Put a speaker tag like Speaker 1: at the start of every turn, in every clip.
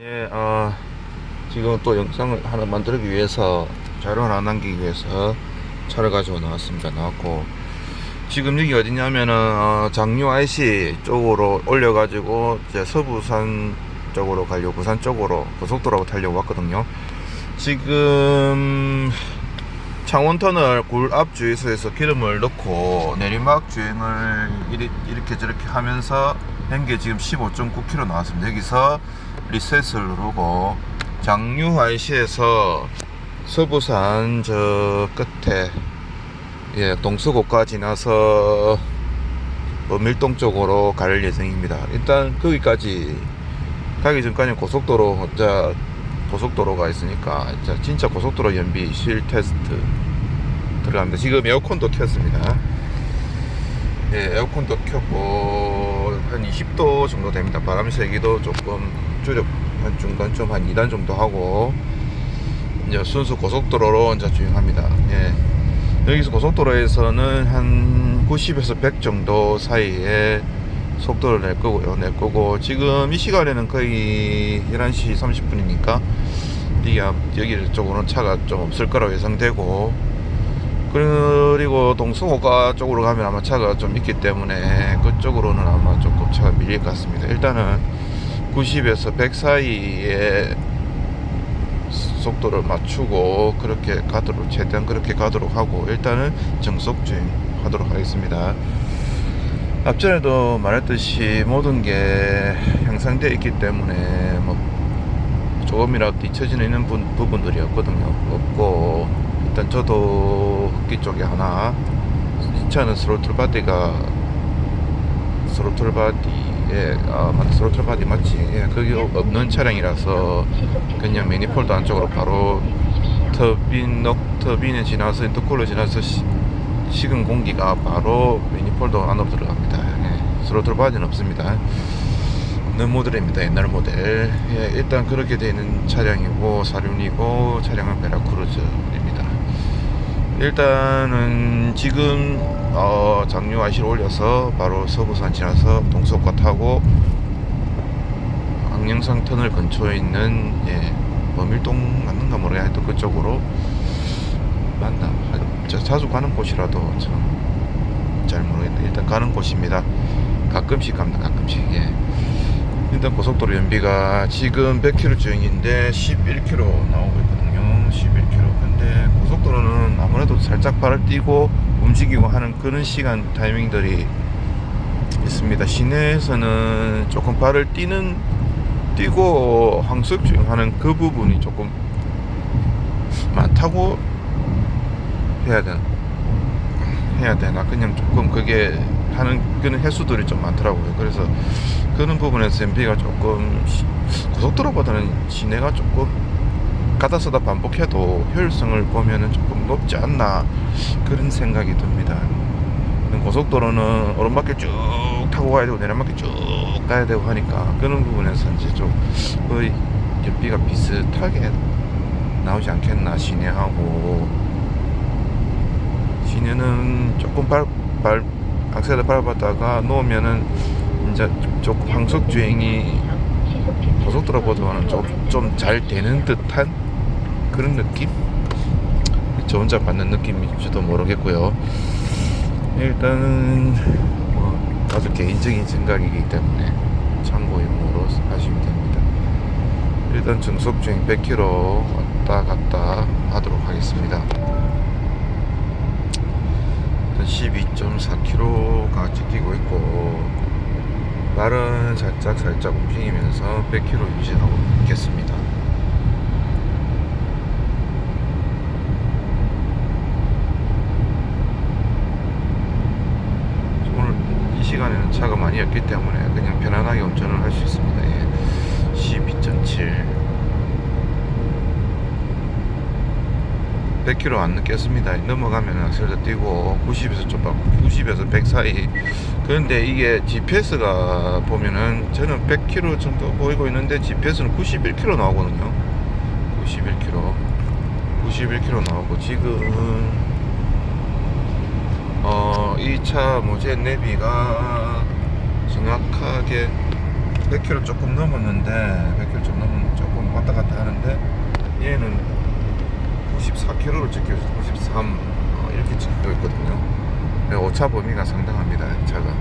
Speaker 1: 예, 어, 지금 또 영상을 하나 만들기 위해서 자료를 안 남기기 위해서 차를 가지고 나왔습니다. 나왔고 지금 여기 어디냐면은 어, 장류 IC 쪽으로 올려가지고 이제 서부산 쪽으로 가려고 부산 쪽으로 고속도로 타려고 왔거든요. 지금 창원터널 굴앞 주유소에서 기름을 넣고 내리막 주행을 이리, 이렇게 저렇게 하면서 한게 지금 15.9km 나왔습니다. 여기서 리셋을 누르고 장류 IC에서 서부산 저 끝에 예 동서고가 지나서 뭐 밀동 쪽으로 갈 예정입니다. 일단 거기까지 가기 전까지 고속도로 자 고속도로가 있으니까 자 진짜 고속도로 연비 실 테스트 들어갑니다. 지금 에어컨도 켰습니다. 예, 에어컨도 켰고 한 20도 정도 됩니다. 바람 세기도 조금 줄여 한 중간 좀한 2단 정도 하고 이제 순수 고속도로로 이제 주행합니다. 예. 여기서 고속도로에서는 한 90에서 100 정도 사이에 속도를 낼 거고요. 낼 거고 지금 이 시간에는 거의 11시 30분이니까 이게 앞- 여기 쪽으로는 차가 좀 없을 거라고 예상되고 그리고 동서고가 쪽으로 가면 아마 차가 좀 있기 때문에 그쪽으로는 아마 조금 차가 밀릴 것 같습니다. 일단은 90에서 100 사이에 속도를 맞추고 그렇게 가도록 최대한 그렇게 가도록 하고 일단은 정속 주행하도록 하겠습니다. 앞전에도 말했듯이 모든 게 형성되어 있기 때문에 뭐 조금이라도 뒤처지는 부분들이 없거든요. 없고 일단 저도 흡기 쪽에 하나 이 차는 스로틀 바디가 스로틀 바디에 아 맞다 스로틀 바디 맞지 예, 그게 없는 차량이라서 그냥 매니폴드 안쪽으로 바로 터빈 넉 터빈에 지나서 인터쿨러 지나서 시, 식은 공기가 바로 매니폴드 안으로 들어갑니다. 예, 스로틀 바디는 없습니다. 없는 모델입니다. 옛날 모델. 예, 일단 그렇게 되는 차량이고 사륜이고 차량은 베라크루즈입니다. 일단은 지금 어, 장류 IC를 올려서 바로 서부산 지나서 동석과 타고 항영상 터널 근처에 있는 예, 범일동 맞는가 모르겠 하여튼 그쪽으로 맞나 자주 가는 곳이라도 참 잘 모르겠네. 일단 가는 곳입니다. 가끔씩 갑니다 가끔씩 예. 일단 고속도로 연비가 지금 100km 주행인데 11km 나오고 있거든요. 11km 근데 고속도로는 아무래도 살짝 발을 띄고 움직이고 하는 그런 시간 타이밍들이 있습니다. 시내에서는 조금 발을 띄고 항속 주행하는 그 부분이 조금 많다고 해야 되나? 해야 되나? 그냥 조금 그게 하는 그런 횟수들이 좀 많더라고요. 그래서 그런 부분에서 MP가 조금 시- 고속도로보다는 시내가 조금 가다 서다 반복해도 효율성을 보면은 조금 높지 않나 그런 생각이 듭니다. 고속도로는 오른바퀴 쭉 타고 가야 되고 내리막길 쭉 가야 되고 하니까 그런 부분에서 이제 좀 거의 연비가 비슷하게 나오지 않겠나 시내하고. 시내는 조금 발, 발 악셀을 밟았다가 놓으면은 이제 조금 항속 주행이 고속도로보다는 좀잘 되는 듯한 그런 느낌? 저 혼자 받는 느낌일지도 모르겠고요. 일단은 뭐 아주 개인적인 생각이기 때문에 참고용으로 하시면 됩니다. 일단 정속 주행 100km 왔다 갔다 하도록 하겠습니다. 12.4km가 찍히고 있고 발은 살짝 살짝 움직이면서 100km 유지하고 있겠습니다. 1.0이었기 때문에 그냥 편안하게 운전을 할 수 있습니다. 예. 12.7 100km 안 느꼈습니다. 넘어가면 악셀도 뛰고 90에서 좀 90에서 100 사이. 그런데 이게 GPS가 보면은 저는 100km 정도 보이고 있는데 GPS는 91km 나오거든요. 91km 91km 나오고 지금 어, 이차 뭐지 내비가 정확하게 100km 조금 넘었는데 100km 좀 넘었는데 얘는 94km로 찍혀 있어 93 어, 이렇게 찍혀 있거든요. 네, 오차 범위가 상당합니다 이 차가.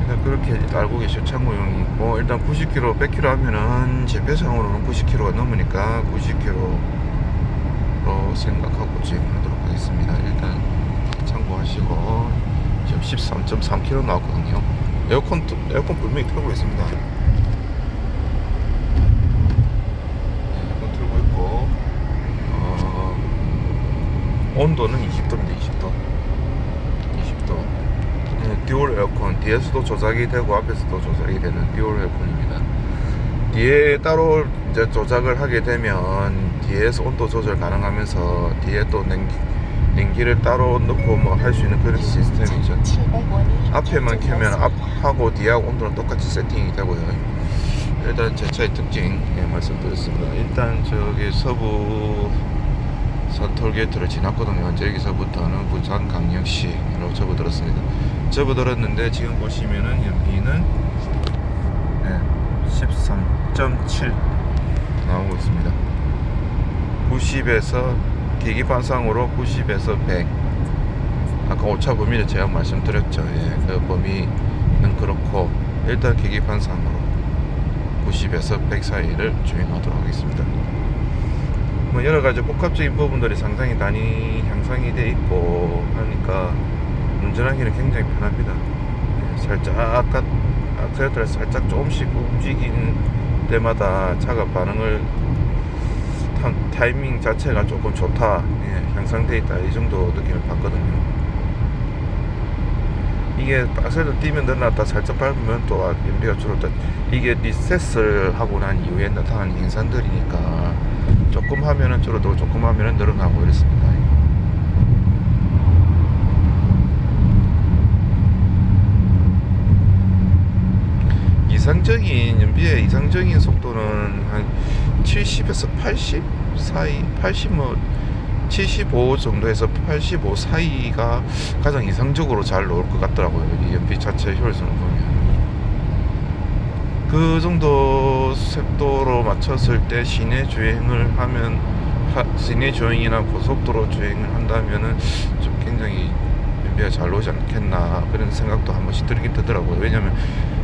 Speaker 1: 일단 그렇게 알고 계시고 참고용이? 있고 일단 90km 100km 하면은 제표상으로는 90km가 넘으니까 90km로 생각하고 진행하도록 하겠습니다. 일단 참고하시고 지금 13.3km 나왔거든요. 에어컨 에어컨 분명히 틀고 있습니다. 네, 에어컨 틀고 있고 어, 온도는 20도입니다 20도. 20도. 네, 듀얼 에어컨. 뒤에서도 조작이 되고 앞에서도 조작이 되는 듀얼 에어컨입니다. 뒤에 따로 이제 조작을 하게 되면 뒤에서 온도 조절 가능하면서 뒤에 또 냉기, 냉기를 따로 넣고 뭐 할 수 있는 그런 시스템이죠. 앞에만 켜면 앞하고 뒤하고 온도는 똑같이 세팅이 되고요. 일단 제 차의 특징 예, 말씀드렸습니다. 일단 저기 서부 서톨게이트를 지났거든요. 이제 여기서부터는 부산 강력시로 접어들었습니다. 접어들었는데 지금 보시면은 연비는 네, 13.7 나오고 있습니다. 90에서 계기판상으로 90에서 100 아까 오차 범위를 제가 말씀드렸죠. 예, 그 범위는 그렇고 일단 계기판상으로 90에서 100 사이를 주행하도록 하겠습니다. 뭐 여러 가지 복합적인 부분들이 상당히 많이 향상이 돼 있고 하니까 운전하기는 굉장히 편합니다. 네, 살짝 아까 악셀레터를 살짝 조금씩 움직이는 때마다 차가 반응을 타, 타이밍 자체가 조금 좋다, 예, 향상돼 있다 이 정도 느낌을 받거든요. 이게 악셀레터 뛰면 늘어났다 살짝 밟으면 또 연비가 줄었다 이게 리셋을 하고 난 이후에 나타나는 현상들이니까 조금 하면은 줄어들고 조금 하면은 늘어나고 이렇습니다. 이상적인 연비의 이상적인 속도는 한 70에서 80 사이 80뭐 75 정도에서 85 사이가 가장 이상적으로 잘 나올 것 같더라고요. 이 연비 자체 효율성을 보면. 그 정도 속도로 맞췄을 때 시내 주행을 하면 하, 시내 주행이나 고속도로 주행을 한다면은 좀 굉장히 연비가 잘 나오지 않겠나 그런 생각도 한 번씩 들긴 들더라고요. 왜냐면 우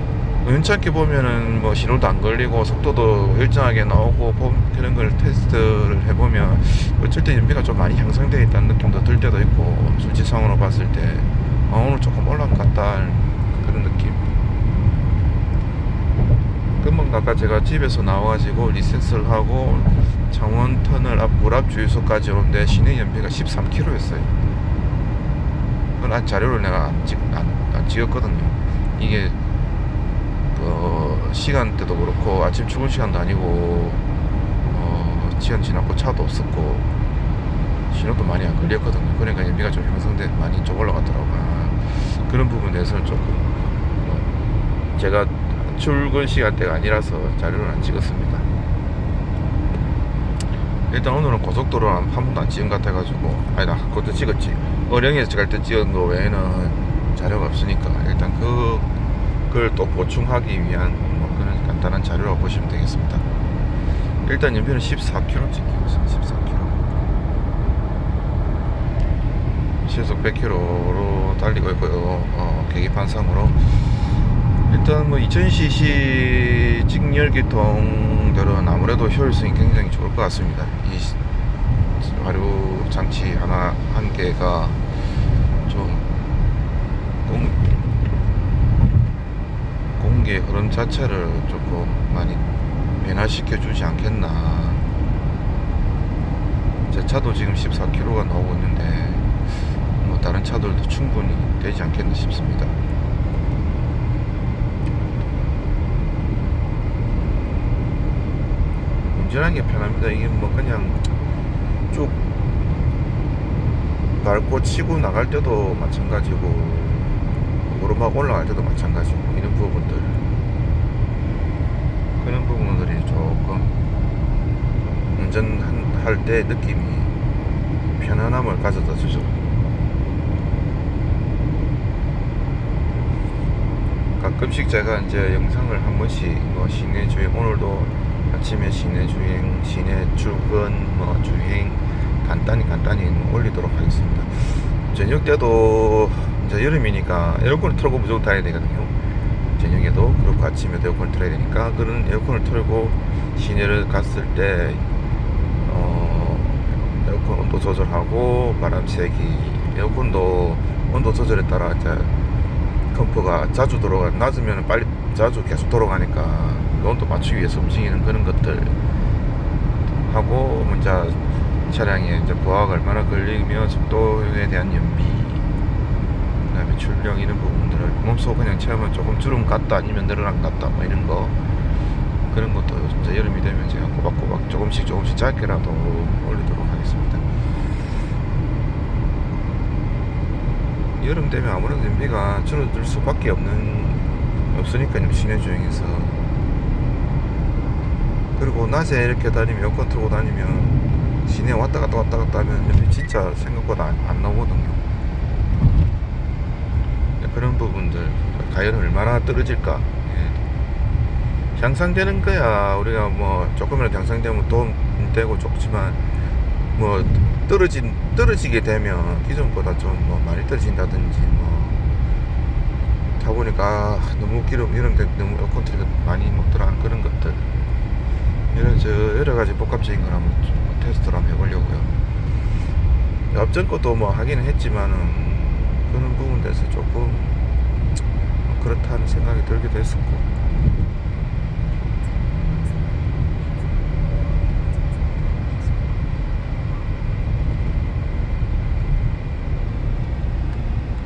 Speaker 1: 연찮게 보면은 뭐 신호도 안 걸리고 속도도 일정하게 나오고 봄- 그런 걸 테스트를 해보면 어쩔 때 연비가 좀 많이 향상되어 있다는 느낌도 들 때도 있고 수치상으로 봤을 때 아, 오늘 조금 같다 그런 느낌. 금방 아까 제가 집에서 나와가지고 리셋을 하고 창원 터널 앞 불앞 주유소까지 오는데 시내 연비가 13km였어요. 그건 아직 자료를 내가 안, 찍, 안, 안 찍었거든요. 이게 어, 시간대도 그렇고 아침 출근 시간도 아니고 어, 시간 지났고 차도 없었고 신호도 많이 안 걸렸거든요. 그러니까 연비가 좀 형성돼 많이 좀 올라갔더라고요. 그런 부분에서 조금 뭐 제가 출근 시간대가 아니라서 자료를 안 찍었습니다. 일단 오늘은 고속도로 한, 한 번도 안 찍은 것 같아가지고 아니다 그것도 찍었지 어령에서 갈 때 찍은 거 외에는 자료가 없으니까 일단 그 그걸 또 보충하기 위한 뭐 그런 간단한 자료라고 보시면 되겠습니다. 일단 연비는 14km 찍히고 있습니다. 14km. 시속 100km로 달리고 있고요. 어, 계기판상으로 일단 뭐 2000cc 직렬기통들은 아무래도 효율성이 굉장히 좋을 것 같습니다. 이 화류 장치 하나 한 개가 좀 공, 공기의 흐름 자체를 조금 많이 변화시켜 주지 않겠나. 제 차도 지금 14km가 나오고 있는데 뭐 다른 차들도 충분히 되지 않겠나 싶습니다. 운전하는 게 편합니다. 이게 뭐 그냥 쭉 밟고 치고 나갈 때도 마찬가지고 오르막 올라갈 때도 마찬가지고 이런 부분들 그런 부분들이 조금 운전할 때 느낌이 편안함을 가져다 주죠 가끔씩 제가 이제 영상을 한 번씩 뭐 시내 주행 오늘도 한 아침에 시내 주행, 시내 출근, 뭐 주행 간단히 간단히 뭐 올리도록 하겠습니다. 저녁 때도 이제 여름이니까 에어컨을 틀고 무조건 다녀야 되거든요. 저녁에도 그렇고 아침에도 에어컨을 틀어야 되니까 그런 에어컨을 틀고 시내를 갔을 때 어, 에어컨 온도 조절하고 바람 세기 에어컨도 온도 조절에 따라 이제 컴프가 자주 돌아가 낮으면 빨리 자주 계속 돌아가니까 그 온도 맞추기 위해서 움직이는 그런 것들 하고 이제 차량에 이제 부하가 얼마나 걸리며 속도에 대한 연비 그다음에 출력 이런 부분들을 몸소 그냥 체험은 조금 주름 같다 아니면 늘어난 것 같다 뭐 이런 거. 그런 것도 이제 여름이 되면 제가 꼬박꼬박 조금씩 조금씩 짧게라도 올리도록 하겠습니다. 여름 되면 아무래도 연비가 줄어들 수밖에 없는 없으니까요 시내 주행에서. 그리고 낮에 이렇게 다니면 에어컨 틀고 다니면 시내 왔다 갔다 왔다 갔다 하면 진짜 생각보다 안, 안 나오거든요 네, 그런 부분들 과연 얼마나 떨어질까 예. 향상되는 거야 우리가 뭐 조금이라도 향상되면 도움 되고 좋지만 뭐 떨어진 떨어지게 되면 기존보다 좀 뭐 많이 떨어진다든지 뭐 타보니까 아, 너무 기름 이런 데 너무 틀이가 많이 못 들어간 그런 것들 이런 저 여러 가지 복합적인 걸 한번 좀 테스트를 한번 해보려고요. 앞전 것도 뭐 하기는 했지만은 그런 부분에서 조금 그렇다는 생각이 들기도 했었고